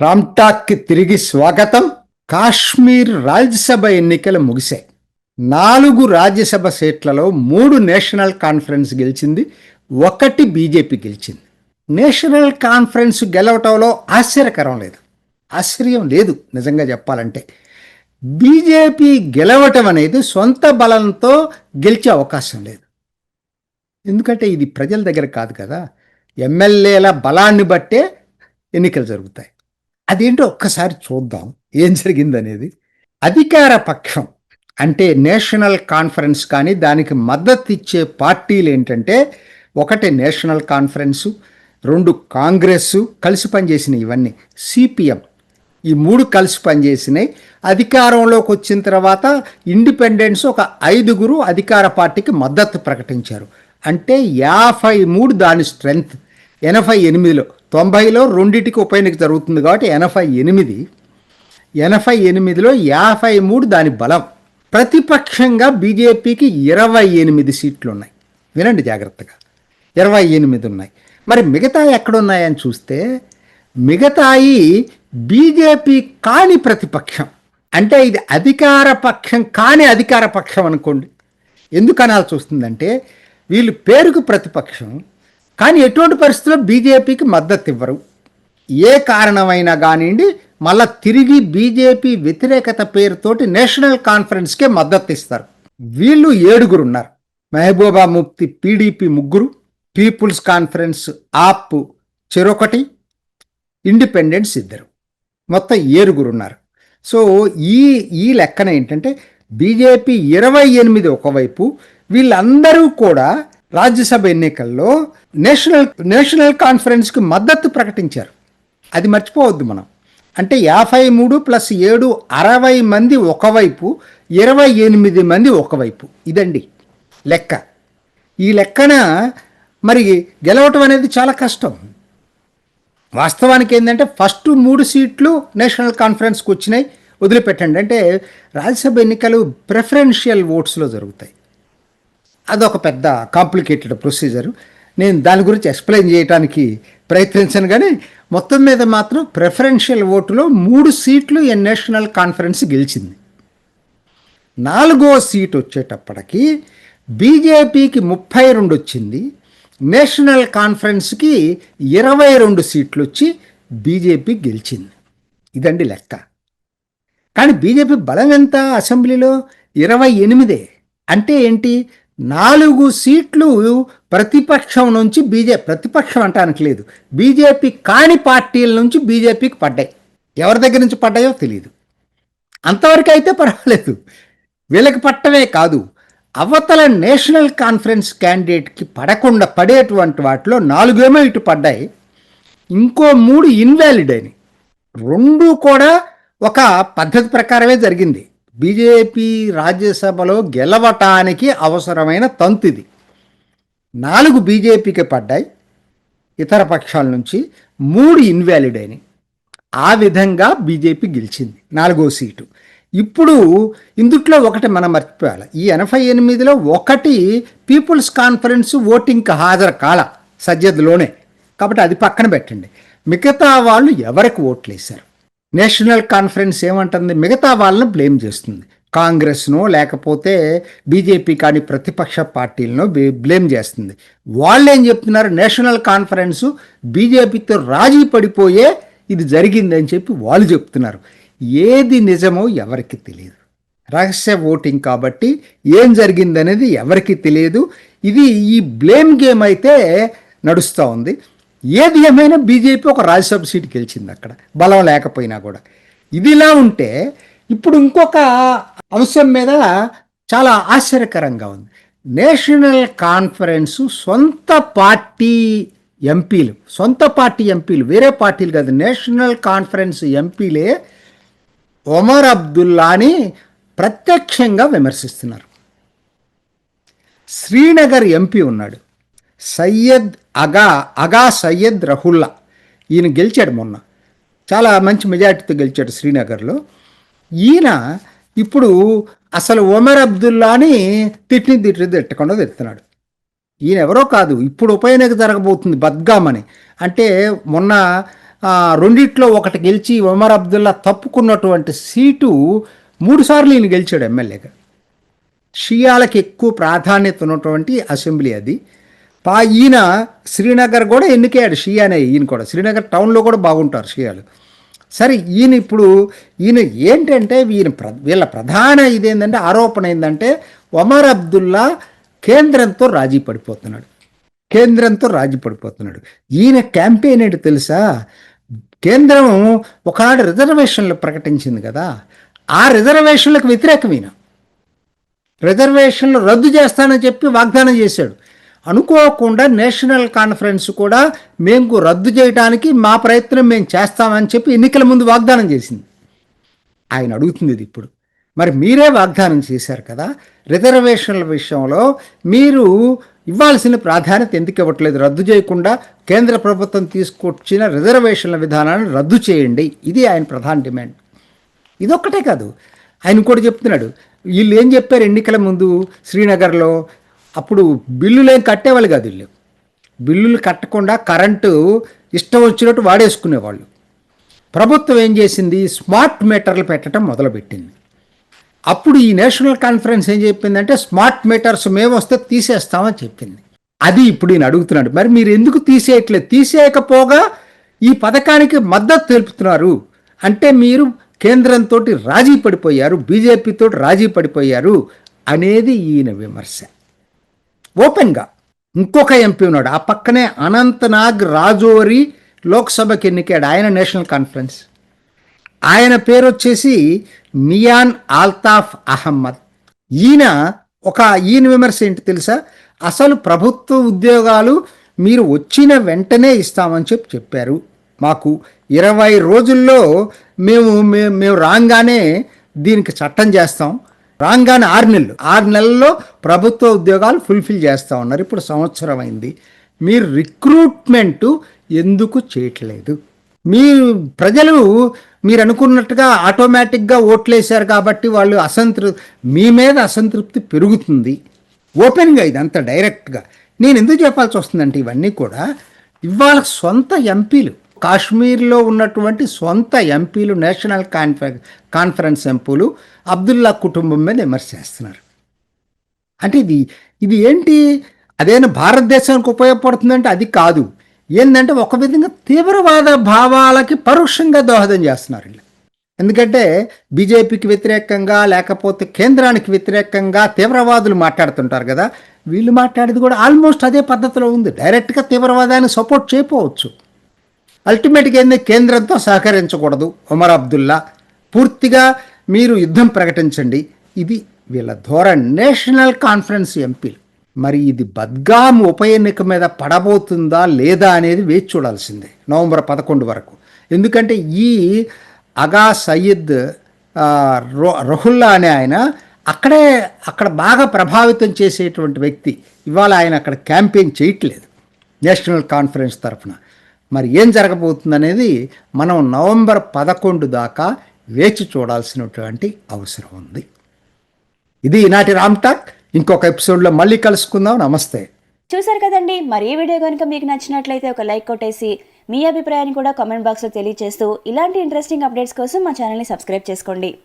రామ్టాక్కి తిరిగి స్వాగతం. కాశ్మీర్ రాజ్యసభ ఎన్నికలు ముగిశాయి. నాలుగు రాజ్యసభ సీట్లలో మూడు నేషనల్ కాన్ఫరెన్స్ గెలిచింది ఒకటి బీజేపీ గెలిచింది. నేషనల్ కాన్ఫరెన్స్ గెలవటంలో ఆశ్చర్యకరం లేదు. ఆశ్చర్యం లేదు నిజంగా చెప్పాలంటే. బీజేపీ గెలవటం అనేది సొంత బలంతో గెలిచే అవకాశం లేదు. ఎందుకంటే ఇది ప్రజల దగ్గర కాదు కదా. ఎమ్మెల్యేల బలాన్ని బట్టే ఎన్నికలు జరుగుతాయి. అదేంటో ఒక్కసారి చూద్దాం. ఏం జరిగిందనేది? అధికార పక్షం అంటే నేషనల్ కాన్ఫరెన్స్ కానీ దానికి మద్దతు ఇచ్చే పార్టీలు ఏంటంటే ఒకటి నేషనల్ కాన్ఫరెన్సు రెండు కాంగ్రెస్ కలిసి పనిచేసినాయి ఇవన్నీ. సిపిఎం ఈ మూడు కలిసి పనిచేసినాయి. అధికారంలోకి వచ్చిన తర్వాత ఇండిపెండెన్స్ ఒక ఐదుగురు అధికార పార్టీకి మద్దతు ప్రకటించారు. అంటే యాభై మూడు దాని స్ట్రెంగ్త్ ఎనభై ఎనిమిదిలో. తొంభైలో రెండింటికి ఉప ఎన్నిక జరుగుతుంది కాబట్టి ఎనభై ఎనిమిది. ఎనభై ఎనిమిదిలో యాభై మూడు దాని బలం. ప్రతిపక్షంగా బీజేపీకి ఇరవై ఎనిమిది సీట్లు ఉన్నాయి వినండి జాగ్రత్తగా. ఇరవై ఎనిమిది ఉన్నాయి. మరి మిగతా ఎక్కడున్నాయని చూస్తే మిగతాయి బీజేపీ కాని ప్రతిపక్షం. అంటే ఇది అధికార పక్షం కాని అధికార పక్షం అనుకోండి. ఎందుకు అనాల్సి వస్తుందంటే వీళ్ళు పేరుకు ప్రతిపక్షం కానీ ఎటువంటి పరిస్థితుల్లో బీజేపీకి మద్దతు ఇవ్వరు. ఏ కారణమైనా కానివ్వండి మళ్ళా తిరిగి బీజేపీ వ్యతిరేకత పేరుతోటి నేషనల్ కాన్ఫరెన్స్కే మద్దతు ఇస్తారు. వీళ్ళు ఏడుగురు ఉన్నారు మహబూబా ముఫ్తి పీడీపీ ముగ్గురు పీపుల్స్ కాన్ఫరెన్స్ ఆప్ చెరొకటి ఇండిపెండెన్స్ ఇద్దరు. మొత్తం ఏరుగురు ఉన్నారు సో ఈ ఈ లెక్కన ఏంటంటే బీజేపీ ఇరవై ఎనిమిది ఒకవైపు వీళ్ళందరూ కూడా రాజ్యసభ ఎన్నికల్లో నేషనల్ నేషనల్ కాన్ఫరెన్స్కి మద్దతు ప్రకటించారు. అది మర్చిపోవద్దు మనం. అంటే యాభై మూడు ప్లస్ ఏడు అరవై మంది ఒకవైపు ఇరవై ఎనిమిది మంది ఒకవైపు. ఇదండి లెక్క. ఈ లెక్కన మరి గెలవటం అనేది చాలా కష్టం. వాస్తవానికి ఏంటంటే ఫస్ట్ మూడు సీట్లు నేషనల్ కాన్ఫరెన్స్కి వచ్చినాయి. వదిలిపెట్టండి. అంటే రాజ్యసభ ఎన్నికలు ప్రిఫరెన్షియల్ ఓట్స్లో జరుగుతాయి. అదొక పెద్ద కాంప్లికేటెడ్ ప్రొసీజర్ నేను దాని గురించి ఎక్స్ప్లెయిన్ చేయడానికి ప్రయత్నించాను కానీ మొత్తం మీద మాత్రం ప్రిఫరెన్షియల్ ఓటులో మూడు సీట్లు ఈ నేషనల్ కాన్ఫరెన్స్ గెలిచింది. నాలుగో సీట్ వచ్చేటప్పటికి బీజేపీకి ముప్పై రెండు వచ్చింది నేషనల్ కాన్ఫరెన్స్కి ఇరవై రెండు సీట్లు వచ్చి బీజేపీ గెలిచింది. ఇదండి లెక్క. కానీ బీజేపీ బలం ఎంత అసెంబ్లీలో? ఇరవై ఎనిమిదే. అంటే ఏంటి? నాలుగు సీట్లు ప్రతిపక్షం నుంచి బీజే ప్రతిపక్షం అంటానికి లేదు. బీజేపీ కాని పార్టీల నుంచి బీజేపీకి పడ్డాయి. ఎవరి దగ్గర నుంచి పడ్డాయో తెలియదు అంతవరకు అయితే పర్వాలేదు. వీళ్ళకి పట్టమే కాదు. అవతల నేషనల్ కాన్ఫరెన్స్ క్యాండిడేట్కి పడకుండా పడేటువంటి వాటిలో నాలుగేమో ఇటు పడ్డాయి. ఇంకో మూడు ఇన్వాలిడ్ అయినాయి. రెండు కూడా ఒక పద్ధతి ప్రకారమే జరిగింది. బీజేపీ రాజ్యసభలో గెలవటానికి అవసరమైన తంతిది. నాలుగు బీజేపీకి పడ్డాయి. ఇతర పక్షాల నుంచి మూడు ఇన్వాలిడ్ అయినాయి. ఆ విధంగా బీజేపీ గెలిచింది. నాలుగో సీటు. ఇప్పుడు ఇందుట్లో ఒకటి మనం మర్చిపోయాలి. ఈ ఎనభై ఎనిమిదిలో ఒకటి పీపుల్స్ కాన్ఫరెన్స్ ఓటింగ్కి హాజరు కాల సజ్జద్లోనే కాబట్టి అది పక్కన పెట్టండి. మిగతా వాళ్ళు ఎవరికి ఓట్లు వేశారు నేషనల్ కాన్ఫరెన్స్ ఏమంటుంది? మిగతా వాళ్ళని బ్లేమ్ చేస్తుంది. కాంగ్రెస్ను లేకపోతే బీజేపీ కానీ ప్రతిపక్ష పార్టీలను బ్లేమ్ చేస్తుంది. వాళ్ళు ఏం చెప్తున్నారు? నేషనల్ కాన్ఫరెన్స్ బీజేపీతో రాజీ పడిపోయే ఇది జరిగిందని చెప్పి వాళ్ళు చెప్తున్నారు. ఏది నిజమో ఎవరికి తెలియదు రహస్య ఓటింగ్ కాబట్టి ఏం జరిగిందనేది ఎవరికి తెలియదు ఇది ఈ బ్లేమ్ గేమ్ అయితే నడుస్తూ ఉంది. ఏది ఏమైనా బీజేపీ ఒక రాజ్యసభ సీట్ గెలిచింది అక్కడ. బలం లేకపోయినా కూడా. ఇదిలా ఉంటే ఇప్పుడు ఇంకొక అంశం మీద చాలా ఆశ్చర్యకరంగా ఉంది. నేషనల్ కాన్ఫరెన్స్ సొంత పార్టీ ఎంపీలు సొంత పార్టీ ఎంపీలు వేరే పార్టీలు కాదు నేషనల్ కాన్ఫరెన్స్ ఎంపీలే ఒమర్ అబ్దుల్లాని ప్రత్యక్షంగా విమర్శిస్తున్నారు. శ్రీనగర్ ఎంపీ ఉన్నాడు. సయ్యద్ అగా అగా సయ్యద్ రహుల్లా. ఈయన గెలిచాడు మొన్న. చాలా మంచి మెజార్టీతో గెలిచాడు శ్రీనగర్లో. ఈయన ఇప్పుడు అసలు ఒమర్ అబ్దుల్లాని తిట్టిని తిట్టి తిట్టకుండా తిడుతున్నాడు. ఈయన ఎవరో కాదు ఇప్పుడు ఉప ఎన్నిక జరగబోతుంది బద్గామ్ అని. అంటే మొన్న రెండిట్లో ఒకటి గెలిచి ఒమర్ అబ్దుల్లా తప్పుకున్నటువంటి సీటు మూడు సార్లు ఈయన గెలిచాడు ఎమ్మెల్యేగా. షియాలకు ఎక్కువ ప్రాధాన్యత ఉన్నటువంటి అసెంబ్లీ అది. పా ఈయన శ్రీనగర్ కూడా ఎన్నికయ్యాడు షియానే ఈయన కూడా. శ్రీనగర్ టౌన్లో కూడా బాగుంటారు షియాలు సరే ఈయన ఇప్పుడు ఈయన ఏంటంటే ఈయన ప్ర వీళ్ళ ప్రధాన ఇదేంటంటే ఆరోపణ ఏంటంటే ఒమర్ అబ్దుల్లా కేంద్రంతో రాజీ పడిపోతున్నాడు. కేంద్రంతో రాజీ పడిపోతున్నాడు. ఈయన క్యాంపెయిన్ ఏంటి తెలుసా? కేంద్రం ఒకనాడు రిజర్వేషన్లు ప్రకటించింది కదా. ఆ రిజర్వేషన్లకు వ్యతిరేకం ఈయన. రిజర్వేషన్లు రద్దు చేస్తానని చెప్పి వాగ్దానం చేశాడు. అనుకోకుండా నేషనల్ కాన్ఫరెన్స్ కూడా మేము రద్దు చేయడానికి మా ప్రయత్నం మేము చేస్తామని చెప్పి ఎన్నికల ముందు వాగ్దానం చేసింది. ఆయన అడుగుతుంది ఇది ఇప్పుడు. మరి మీరే వాగ్దానం చేశారు కదా. రిజర్వేషన్ల విషయంలో మీరు ఇవ్వాల్సిన ప్రాధాన్యత ఎందుకు ఇవ్వట్లేదు? రద్దు చేయకుండా కేంద్ర ప్రభుత్వం తీసుకొచ్చిన రిజర్వేషన్ల విధానాన్ని రద్దు చేయండి. ఇది ఆయన ప్రధాన డిమాండ్. ఇదొక్కటే కాదు. ఆయన కూడా చెప్తున్నాడు. వీళ్ళు ఏం చెప్పారు? ఎన్నికల ముందు శ్రీనగర్లో అప్పుడు బిల్లులు ఏం కట్టేవాళ్ళు కాదు వీళ్ళు. బిల్లులు కట్టకుండా కరెంటు ఇష్టం వచ్చినట్టు వాడేసుకునేవాళ్ళు. ప్రభుత్వం ఏం చేసింది? స్మార్ట్ మీటర్లు పెట్టడం మొదలుపెట్టింది. అప్పుడు ఈ నేషనల్ కాన్ఫరెన్స్ ఏం చెప్పిందంటే స్మార్ట్ మీటర్స్ మేము వస్తే తీసేస్తామని చెప్పింది. అది ఇప్పుడు ఈయన అడుగుతున్నాడు. మరి మీరు ఎందుకు తీసేయట్లేదు? తీసేయకపోగా ఈ పథకానికి మద్దతు తెలుపుతున్నారు. అంటే మీరు కేంద్రంతో రాజీ పడిపోయారు బీజేపీతో రాజీ పడిపోయారు అనేది ఈయన విమర్శ. ఓపెన్గా ఇంకొక ఎంపీ ఉన్నాడు. ఆ పక్కనే అనంతనాగ్ రాజోరి లోక్సభకి ఎన్నికాడు. ఆయన నేషనల్ కాన్ఫరెన్స్. ఆయన పేరు వచ్చేసి మియాన్ ఆల్తాఫ్ అహమ్మద్ ఈయన ఒక ఈయన విమర్శ ఏంటి తెలుసా? అసలు ప్రభుత్వ ఉద్యోగాలు మీరు వచ్చిన వెంటనే ఇస్తామని చెప్పి చెప్పారు. మాకు ఇరవై రోజుల్లో మేము మేము మేము రాగానే దీనికి చట్టం చేస్తాం. రాగానే ఆరు నెలలు. ఆరు నెలల్లో ప్రభుత్వ ఉద్యోగాలు ఫుల్ఫిల్ చేస్తూ ఉన్నారు. ఇప్పుడు సంవత్సరం అయింది. మీరు రిక్రూట్మెంట్ ఎందుకు చేయట్లేదు? మీరు ప్రజలు మీరు అనుకున్నట్టుగా ఆటోమేటిక్గా ఓట్లేశారు కాబట్టి వాళ్ళు అసంతృ మీ మీద అసంతృప్తి పెరుగుతుంది. ఓపెన్గా ఇది అంత డైరెక్ట్గా నేను ఎందుకు చెప్పాల్సి వస్తుందంటే ఇవన్నీ కూడా ఇవాళ సొంత ఎంపీలు కాశ్మీర్లో ఉన్నటువంటి సొంత ఎంపీలు నేషనల్ కాన్ఫరెన్స్ కాన్ఫరెన్స్ ఎంపీలు అబ్దుల్లా కుటుంబం మీద విమర్శ చేస్తున్నారు. అంటే ఇది ఇది ఏంటి? అదేనా భారతదేశానికి ఉపయోగపడుతుందంటే అది కాదు. ఏంటంటే ఒక విధంగా తీవ్రవాద భావాలకి పరోక్షంగా దోహదం చేస్తున్నారు వీళ్ళు. ఎందుకంటే బీజేపీకి వ్యతిరేకంగా లేకపోతే కేంద్రానికి వ్యతిరేకంగా తీవ్రవాదులు మాట్లాడుతుంటారు కదా వీళ్ళు మాట్లాడేది కూడా ఆల్మోస్ట్ అదే పద్ధతిలో ఉంది. డైరెక్ట్గా తీవ్రవాదాన్ని సపోర్ట్ చేయకపోవచ్చు. అల్టిమేట్గా ఏంది? కేంద్రంతో సహకరించకూడదు. ఉమర్ అబ్దుల్లా పూర్తిగా మీరు యుద్ధం ప్రకటించండి. ఇది వీళ్ళ ధోరణి. నేషనల్ కాన్ఫరెన్స్ ఎంపీలు మరి ఇది బద్గాం ఉప ఎన్నిక మీద పడబోతుందా లేదా అనేది వేచి చూడాల్సిందే నవంబర్ పదకొండు వరకు. ఎందుకంటే ఈ అగా సయ్యద్ రో రహుల్లా అనే ఆయన అక్కడే అక్కడ బాగా ప్రభావితం చేసేటువంటి వ్యక్తి. ఇవాళ ఆయన అక్కడ క్యాంపెయిన్ చేయట్లేదు నేషనల్ కాన్ఫరెన్స్ తరఫున. మరి ఏం జరగబోతుందనేది మనం నవంబర్ పదకొండు దాకా వేచి చూడాల్సినటువంటి అవసరం ఉంది. ఇది ఈనాటి రామ్ టాక్. ఇంకొక ఎపిసోడ్లో మళ్ళీ కలుసుకుందాం. నమస్తే. చూసారు కదండి మరి ఈ వీడియో కనుక మీకు నచ్చినట్లయితే ఒక లైక్ కొట్టేసి మీ అభిప్రాయాన్ని కూడా కామెంట్ బాక్స్లో తెలియజేస్తూ ఇలాంటి ఇంట్రెస్టింగ్ అప్డేట్స్ కోసం మా ఛానల్ని సబ్స్క్రైబ్ చేసుకోండి.